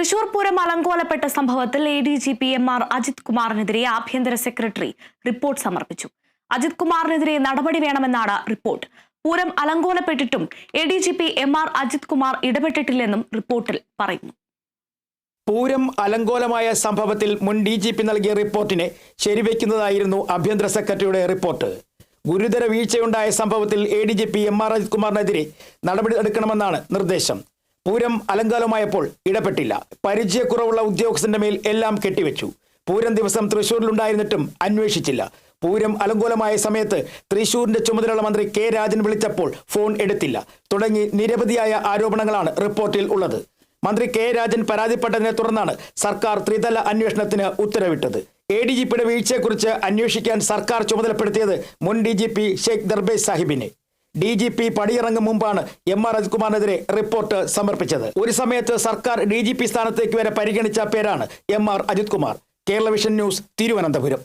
തൃശൂർ പൂരം അലങ്കോലപ്പെട്ട സംഭവത്തിൽ A D G P M R Ajith കുമാറിനെതിരെ ആഭ്യന്തര സെക്രട്ടറി റിപ്പോർട്ട് സമർപ്പിച്ചു. അജിത് കുമാറിനെതിരെ നടപടി വേണമെന്നാണ് report. Pooram അലങ്കോലപ്പെട്ടിട്ടും A D G P M R Ajith Kumar ഇടപെട്ടിട്ടില്ലെന്നും റിപ്പോർട്ടിൽ പറയുന്നു. പൂരം അലങ്കോലമായ സംഭവത്തിൽ മുൻ ഡി ജി പി നൽകിയ റിപ്പോർട്ടിനെ ശരിവെക്കുന്നതായിരുന്നു ആഭ്യന്തര സെക്രട്ടറിയുടെ റിപ്പോർട്ട്. ഗുരുതര വീഴ്ചയുണ്ടായ സംഭവത്തിൽ A D G P M R Ajith കുമാറിനെതിരെ നടപടി എടുക്കണമെന്നാണ് നിർദ്ദേശം. പൂരം അലങ്കാലമായപ്പോൾ ഇടപെട്ടില്ല. പരിചയക്കുറവുള്ള ഉദ്യോഗസ്ഥന്റെ മേൽ എല്ലാം കെട്ടിവെച്ചു. പൂരം ദിവസം തൃശൂരിലുണ്ടായിരുന്നിട്ടും അന്വേഷിച്ചില്ല. പൂരം അലങ്കോലമായ സമയത്ത് തൃശൂരിന്റെ ചുമതലയുള്ള മന്ത്രി കെ രാജൻ വിളിച്ചപ്പോൾ ഫോൺ എടുത്തില്ല. തുടങ്ങി നിരവധിയായ ആരോപണങ്ങളാണ് റിപ്പോർട്ടിൽ ഉള്ളത്. മന്ത്രി കെ രാജൻ പരാതിപ്പെട്ടതിനെ തുടർന്നാണ് സർക്കാർ ത്രിതല അന്വേഷണത്തിന് ഉത്തരവിട്ടത്. എ ഡി ജി പിയുടെ വീഴ്ചയെക്കുറിച്ച് അന്വേഷിക്കാൻ സർക്കാർ ചുമതലപ്പെടുത്തിയത് മുൻ D G P Sheikh Darvesh സാഹിബിനെ. ഡി ജി പി പടിയിറങ്ങും മുമ്പാണ് എം ആർ അജിത്കുമാറിനെതിരെ റിപ്പോർട്ട് സമർപ്പിച്ചത്. ഒരു സമയത്ത് സർക്കാർ ഡി ജി പി സ്ഥാനത്തേക്ക് വരെ പരിഗണിച്ച പേരാണ് M R Ajith Kumar Kerala vision news Thiruvananthapuram.